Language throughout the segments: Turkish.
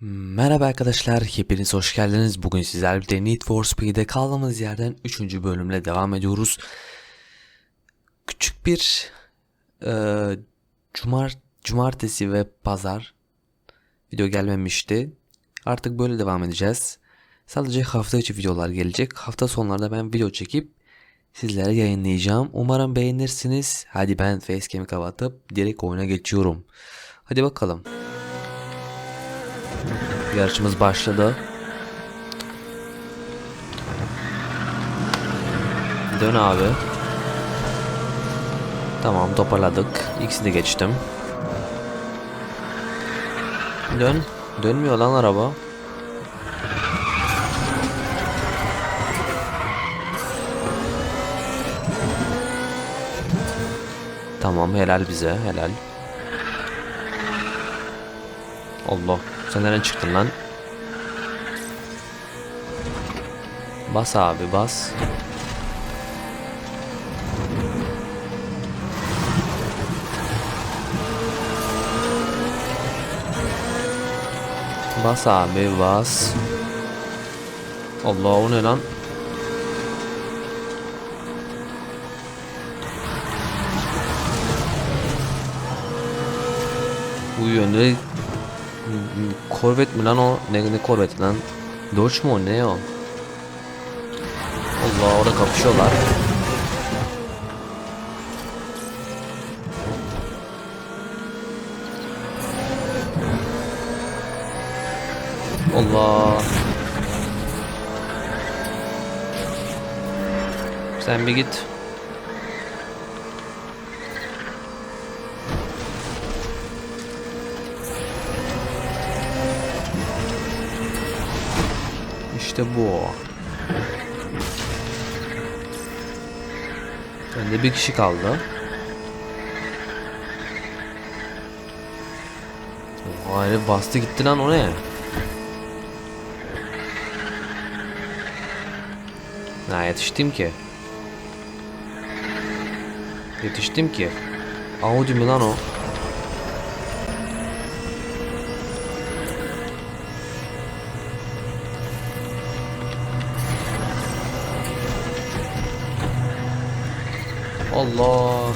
Merhaba arkadaşlar, hepiniz hoş geldiniz. Bugün sizlerle birlikte Need for Speed'e kaldığımız yerden 3. bölümle devam ediyoruz. Küçük bir e, cumar, cumartesi ve pazar video gelmemişti. Artık böyle devam edeceğiz. Sadece hafta içi videolar gelecek. Hafta sonlarda ben video çekip sizlere yayınlayacağım. Umarım beğenirsiniz. Hadi ben facecam'i kapatıp direkt oyuna geçiyorum. Hadi bakalım. Yarışımız başladı. Dön abi. Tamam toparladık. İkisini geçtim. Dön. Dönmüyor lan araba. Tamam helal bize helal. Allah sen nereden çıktın lan? Bas abi bas. Bas abi bas. Allah o ne lan? Bu yönde Korvet mi lan o? Ne, ne korveti lan? Dodge mu ne o? Allah orada kapışıyorlar. Allah. Sen bir git. İşte bu. Bende bir kişi kaldı. Herif bastı gitti lan o ne? Ha yetiştim ki. Yetiştim ki. Audi mi lan o? Allah.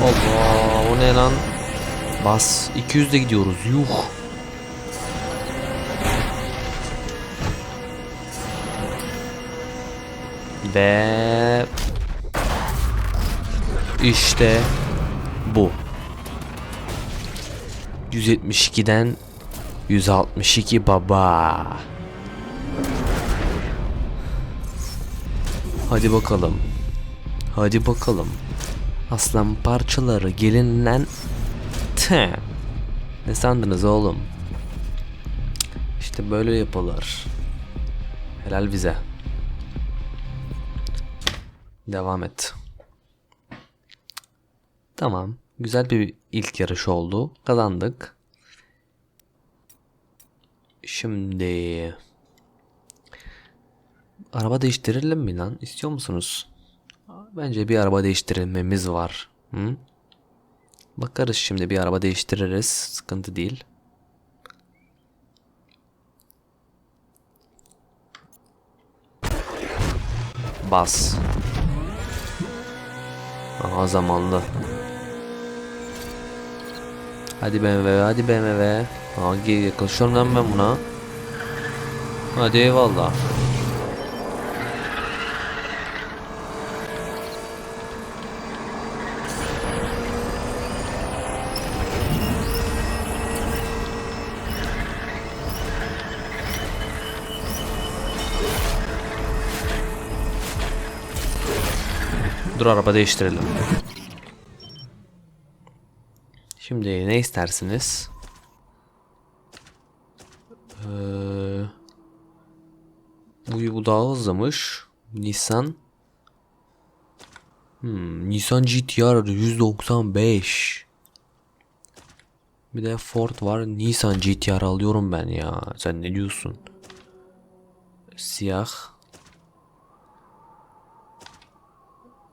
Allah o ne lan? Bas 200 de gidiyoruz yuh. Ve işte bu. 172'den 162 baba. Hadi bakalım. Hadi bakalım. Aslan parçaları gelin lan. Tı. Ne sandınız oğlum? İşte böyle yapılır. Helal bize. Devam et. Tamam. Güzel bir ilk yarış oldu. Kazandık. Şimdi araba değiştirelim mi lan? İstiyor musunuz? Bence bir araba değiştirmemiz var. Hı? Bakarız şimdi bir araba değiştiririz. Sıkıntı değil. Bas. Aha zamanlı. Hadi BMW, hadi BMW. Hangi yaklaşıyorum lan ben buna. Hadi eyvallah. Dur araba değiştirelim. Şimdi ne istersiniz? Ee, bu, bu daha hızlımış. Nissan. Hmm, Nissan GTR 195. Bir de Ford var. Nissan GTR alıyorum ben ya. Sen ne diyorsun? Siyah.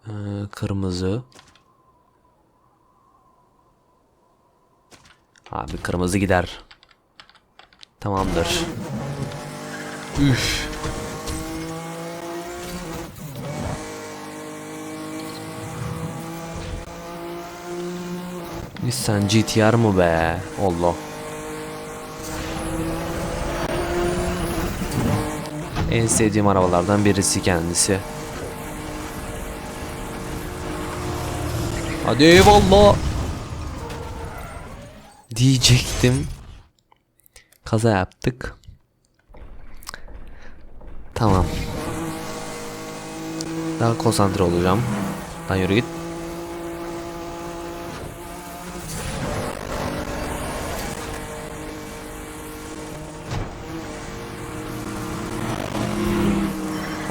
Ee, kırmızı. Abi kırmızı gider. Tamamdır. Üf. Nissan GTR mı be? Allah. En sevdiğim arabalardan birisi kendisi. Hadi eyvallah. Diyecektim. Kaza yaptık. Tamam. Daha konsantre olacağım. Lan yürü git.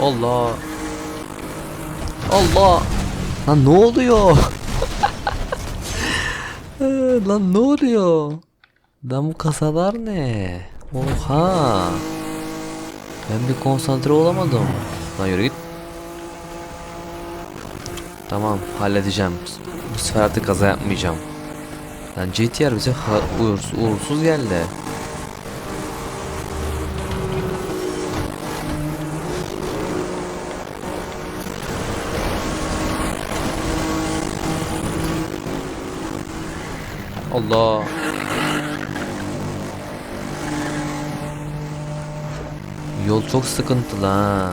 Allah. Allah. Lan ne oluyor? Lan ne oluyor? Lan bu kasalar ne? Oha. Ben bir konsantre olamadım. Lan yürü git. Tamam halledeceğim. Bu sefer artık kaza yapmayacağım. Lan GTR bize uğursuz geldi. Allah. Yol çok sıkıntılı ha.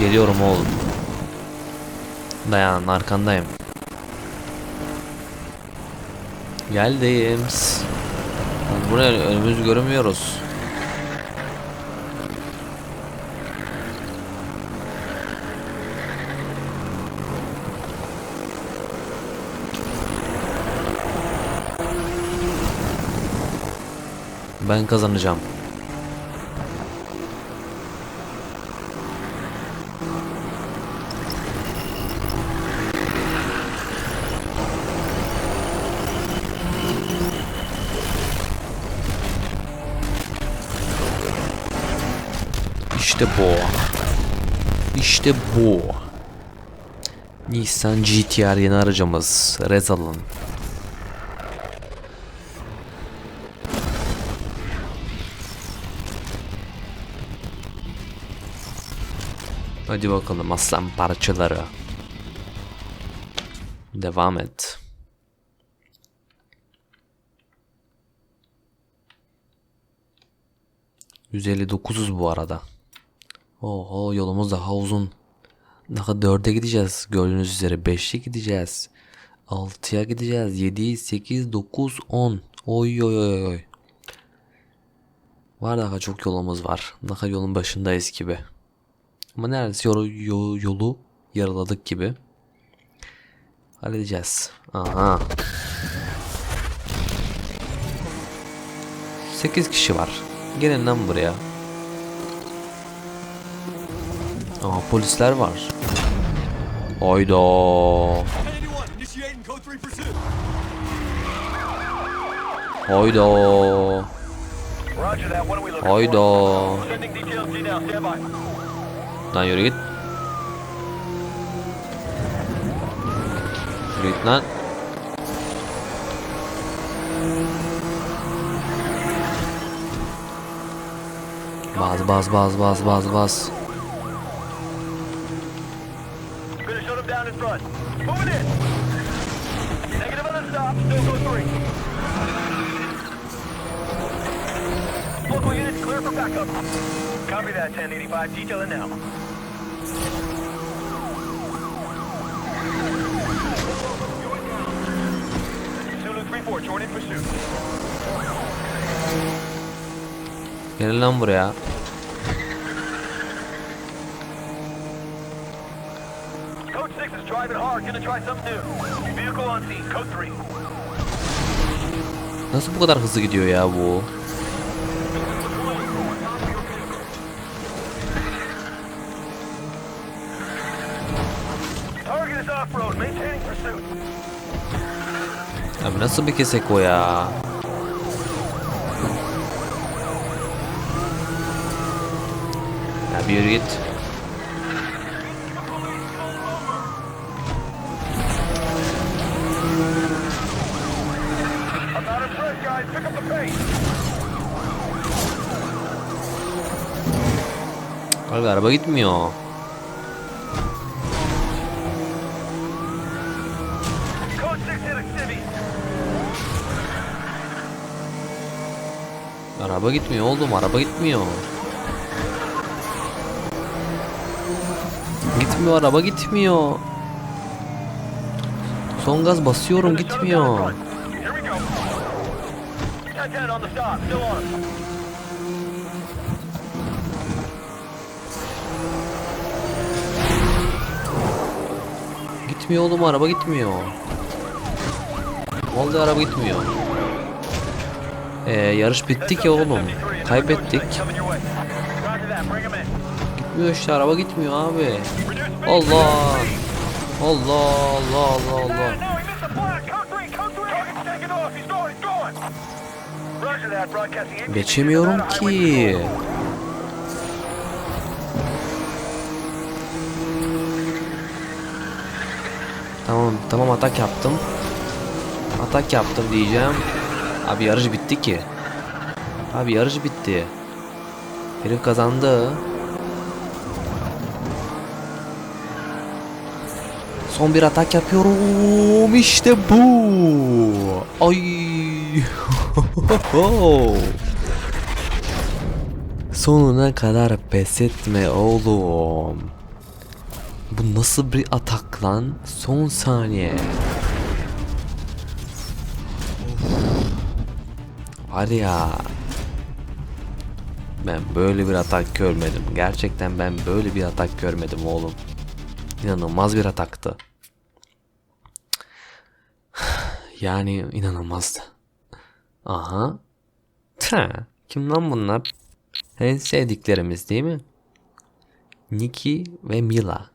Geliyorum oğlum. Dayan arkandayım. Geldim. Buraya önümüzü göremiyoruz. Ben kazanacağım. İşte bu. İşte bu. Nissan GTR yeni aracımız. Rezal'ın. Hadi bakalım aslan parçaları. Devam et. %59'uz bu arada. Oho yolumuz daha uzun. Daha 4'e gideceğiz. Gördüğünüz üzere 5'e gideceğiz. 6'ya gideceğiz. 7, 8, 9, 10. Oy oy oy oy. Var daha çok yolumuz var. Daha yolun başındayız gibi. Ama neredeyse yolu, yolu, yolu yaraladık gibi. Halledeceğiz. Aha. 8 kişi var. Gelin lan buraya. Aa polisler var. Hayda. Anyone, initiating code 3 pursuit. Hayda. Hayda. Lan yürü git. Yürü git lan. Baz baz baz baz baz baz. In front. Moving in. Negative on the stop, still code 3. Local units clear for backup. Copy that, 1085, detailing now. Zulu 3-4, join in pursuit. Gelin lan buraya. Nasıl bu kadar hızlı gidiyor ya bu? Abi nasıl bir kesek o ya? Ya bir yürü git. Araba gitmiyor. Code 6 in activity. Araba gitmiyor oğlum araba gitmiyor. Gitmiyor araba gitmiyor. Son gaz basıyorum gitmiyor. Gitmiyor oğlum araba gitmiyor. Vallahi araba gitmiyor. Ee, yarış bitti ki oğlum. Kaybettik. Gitmiyor işte araba gitmiyor abi. Allah. Allah Allah Allah Allah. No, he Tamam tamam atak yaptım. Atak yaptım diyeceğim. Abi yarış bitti ki. Abi yarış bitti. Herif kazandı. Son bir atak yapıyorum. İşte bu. Ay. Sonuna kadar pes etme oğlum. Bu nasıl bir atak lan? Son saniye. Var ya. Ben böyle bir atak görmedim. Gerçekten ben böyle bir atak görmedim oğlum. İnanılmaz bir ataktı. Yani inanılmazdı. Aha. Tüh, Kim lan bunlar? En sevdiklerimiz değil mi? Nikki ve Mila.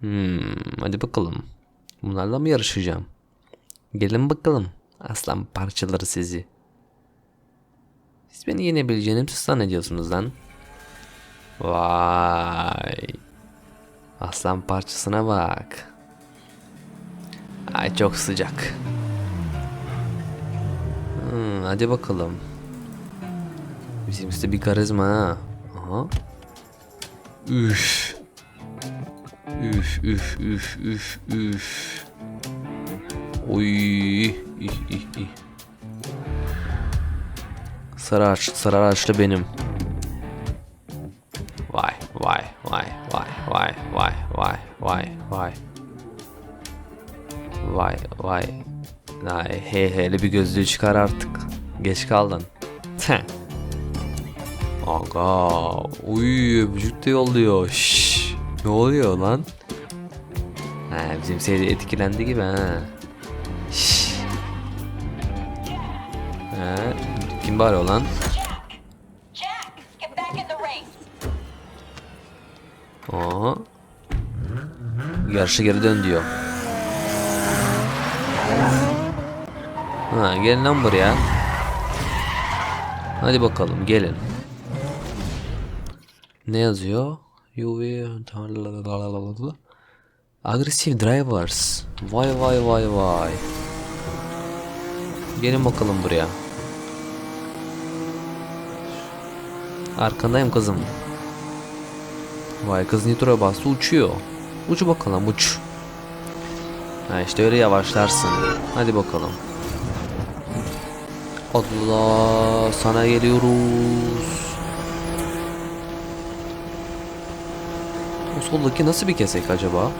Hmm, hadi bakalım. Bunlarla mı yarışacağım? Gelin bakalım. Aslan parçaları sizi. Siz beni yenebileceğini mi zannediyorsunuz lan? Vay. Aslan parçasına bak. Ay çok sıcak. Hmm, hadi bakalım. Bizimkisi bir karizma ha. Aha. Üf. Üf üf üf üf üf. Oy. İh, ih, ih. Sarı ağaç, sarı ağaçlı benim. Vay vay vay vay vay vay vay vay vay. Vay vay. Ay, hey hele bir gözlüğü çıkar artık. Geç kaldın. Aga, uy öpücük de yolluyor. Şşş, ne oluyor lan? Ha, bizim seyirci etkilendi gibi ha. Şşş. Kim bağırıyor lan? Jack, get back in the race. Aha. Yarışa geri dön diyor. Ha, gelin lan buraya. Hadi bakalım gelin. Ne yazıyor? UV Aggressive drivers. Vay vay vay vay. Gelin bakalım buraya. Arkandayım kızım. Vay kız nitro bastı uçuyor. Uç bakalım uç. Ha işte öyle yavaşlarsın. Hadi bakalım. Allah sana geliyoruz. O soldaki nasıl bir kesek acaba?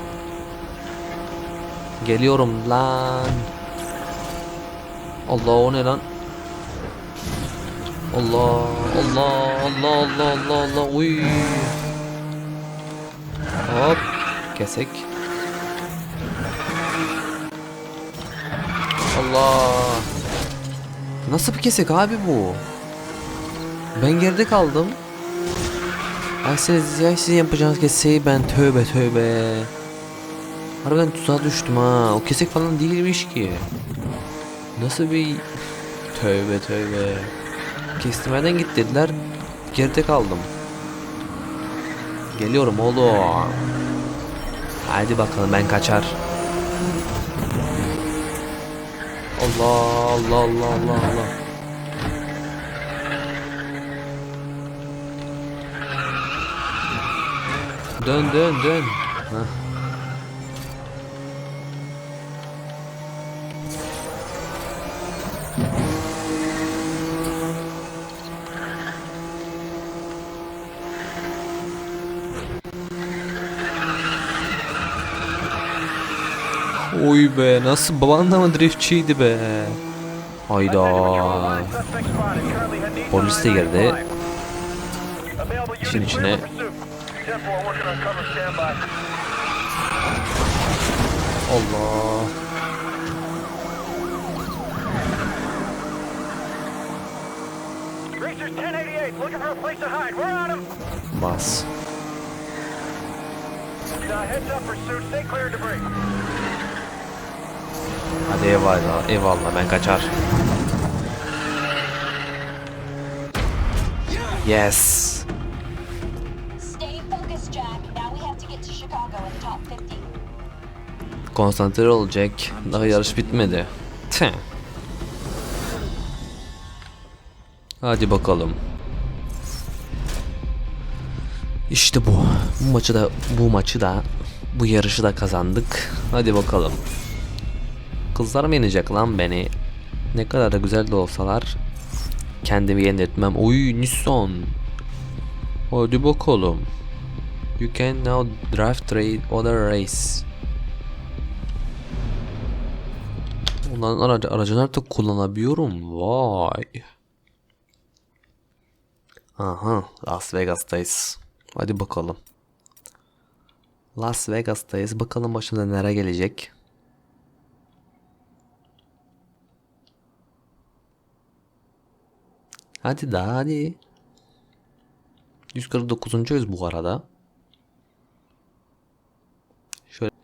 Geliyorum lan. Allah o ne lan? Allah Allah Allah Allah Allah Allah uy. Hop kesek. Allah. Nasıl bir kesik abi bu? Ben geride kaldım. Ay siz, ya sizin yapacağınız keseyi ben tövbe tövbe. Harbiden tuzağa düştüm ha. O kesik falan değilmiş ki. Nasıl bir... Tövbe tövbe. Kestirmeden git dediler. Geride kaldım. Geliyorum oğlum. Hadi bakalım ben kaçar. Allah Allah Allah Allah Allah. Dön dön dön. Heh. Oy be nasıl baban da mı driftçiydi be? Hayda. Polis de girdi. I-95. Available İşin içine. Allah. Racers 1088 looking for a place to hide. We're on them. Bas. Hadi eyvallah. Eyvallah ben kaçar. Yes. Konsantre olacak. Daha yarış bitmedi. Tüh. Hadi bakalım. İşte bu. Bu maçı da bu maçı da bu yarışı da kazandık. Hadi bakalım. Kızlar mı yenecek lan beni? Ne kadar da güzel de olsalar kendimi yeniltmem. Oy Nissan. Hadi bakalım. You can now drive trade other race. Onların aracı, aracını artık kullanabiliyorum. Vay. Aha, Las Vegas'tayız. Hadi bakalım. Las Vegas'tayız. Bakalım başımıza nere gelecek. Hadi daha hadi. 149. bu arada. Şöyle.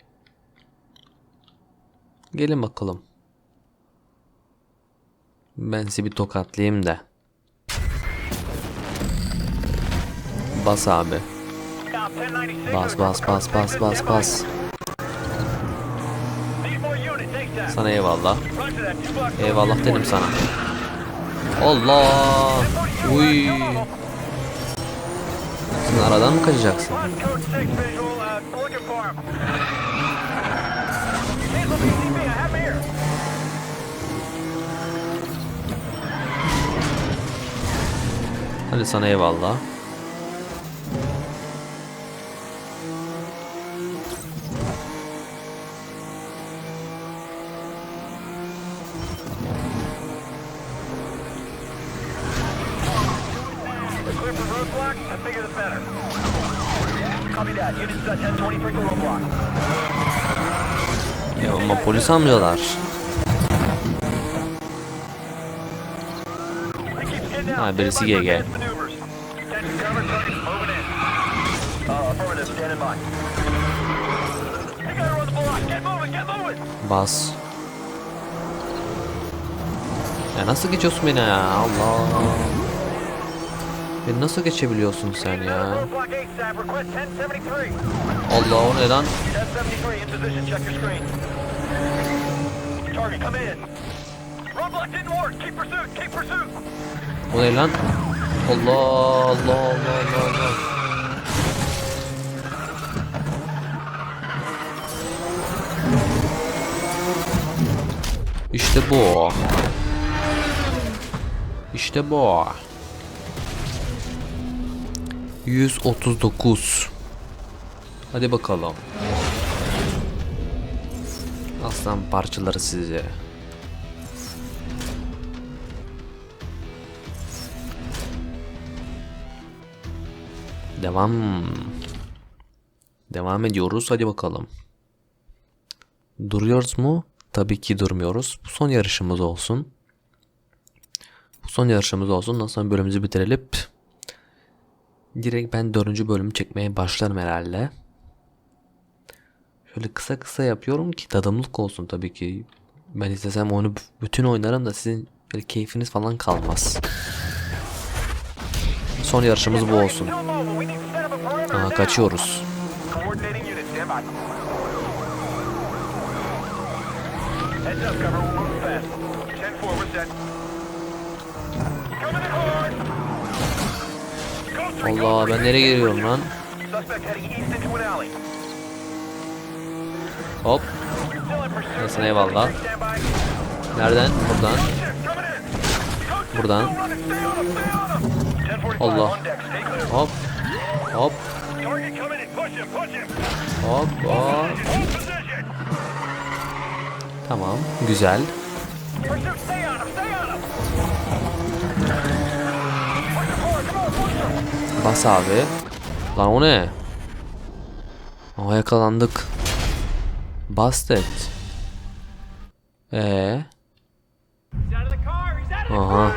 Gelin bakalım. Ben sizi bir tokatlayayım da. Bas abi. Now 1096. Bas bas bas bas bas bas. Sana eyvallah. Eyvallah dedim sana. Allah. Uy. Sen aradan mı kaçacaksın? 1023 to roadblock. Ya ama polis amcalar. Ha, birisi GG. Bas. Ya nasıl geçiyorsun beni ya? Allah. Beni nasıl geçebiliyorsun sen ya? Roadblock ASAP. Request 1073. Allah o ne lan? 1073 in position. Check your screen. Target, come in. Roadblock didn't work. Keep pursuit. Keep pursuit. O ne lan? Allah Allah Allah Allah Allah. İşte bu. İşte bu. 139. Hadi bakalım. Aslan parçaları size. Devam. Devam ediyoruz. Hadi bakalım. Duruyoruz mu? Tabii ki durmuyoruz. Bu son yarışımız olsun. Son yarışımız olsun. Ondan sonra bölümümüzü bitirelim. Direkt ben dördüncü bölümü çekmeye başlarım herhalde. Şöyle kısa kısa yapıyorum ki tadımlık olsun tabii ki. Ben istesem onu bütün oynarım da sizin böyle keyfiniz falan kalmaz. Son yarışımız bu olsun. Still mobile. Allah ben nereye giriyorum lan? Hop. Nasıl eyvallah. Nereden? Buradan. Buradan. Allah. Hop. Hop. Hop hop. Tamam, güzel. Bas abi. Lan o ne? Aa yakalandık. Bastet. Ee. Aha.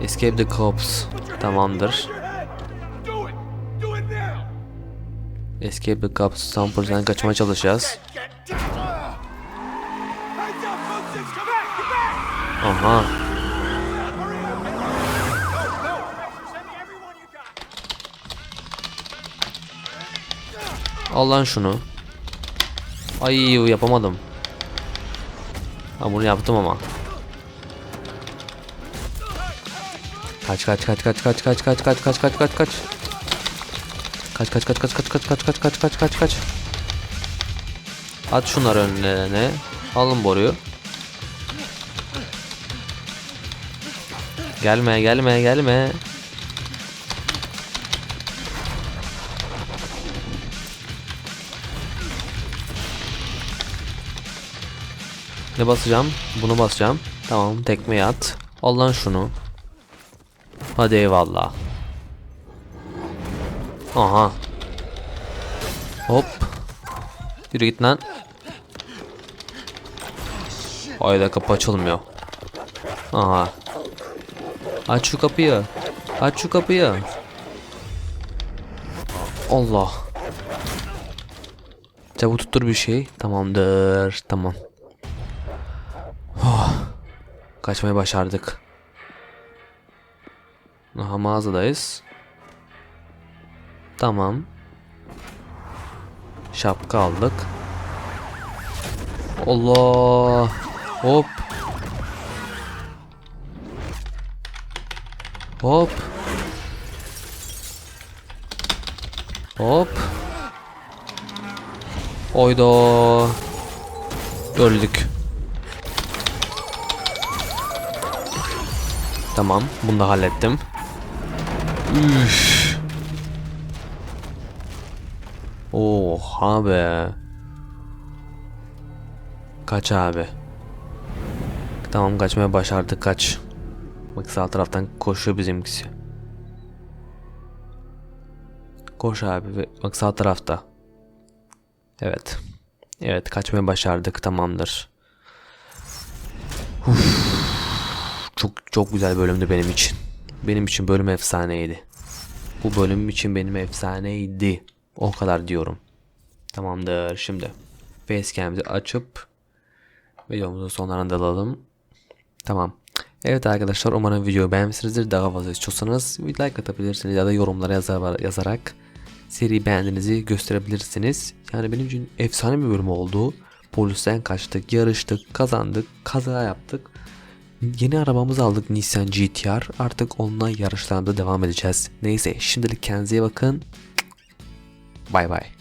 Escape the cops. Tamamdır. Escape the cops. Tam polisten kaçmaya çalışacağız. Got. Al lan şunu. Ay yapamadım. Ha bunu yaptım ama. Kaç kaç kaç kaç kaç kaç kaç kaç kaç kaç kaç kaç. Kaç kaç kaç kaç kaç kaç kaç kaç kaç kaç kaç kaç. At şunları önlerine. Alın boruyu. Gelme gelme gelme. Ne basacağım? Bunu basacağım. Tamam tekmeyi at. Al lan şunu. Hadi eyvallah. Aha. Hop. Yürü git lan. Hayda kapı açılmıyor. Aha. Aç şu kapıyı. Aç şu kapıyı. Allah. Çabuk tuttur bir şey. Tamamdır. Tamam. Oh. Kaçmayı başardık. Aha mağazadayız. Tamam. Şapka aldık. Allah. Hop. Hop. Hop. Oyda. Öldük. Tamam, bunu da hallettim. Üf. Oha be. Kaç abi. Tamam kaçmaya başardık kaç. Sağ taraftan koşuyor bizimkisi. Koş abi bak sağ tarafta. Evet. Evet kaçmaya başardık tamamdır. Çok çok güzel bölümdü benim için. Benim için bölüm efsaneydi. Bu bölüm için benim efsaneydi. O kadar diyorum. Tamamdır şimdi. Facecam'imizi açıp videomuzun sonlarına dalalım. Tamam. Evet arkadaşlar umarım videoyu beğenmişsinizdir. Daha fazla istiyorsanız like atabilirsiniz ya da yorumlara yazar, yazarak seri beğendiğinizi gösterebilirsiniz. Yani benim için efsane bir bölüm oldu. Polisten kaçtık, yarıştık, kazandık, kaza yaptık. Yeni arabamızı aldık Nissan GTR. Artık onunla yarışlarımıza devam edeceğiz. Neyse şimdilik kendinize bakın. Bay bay.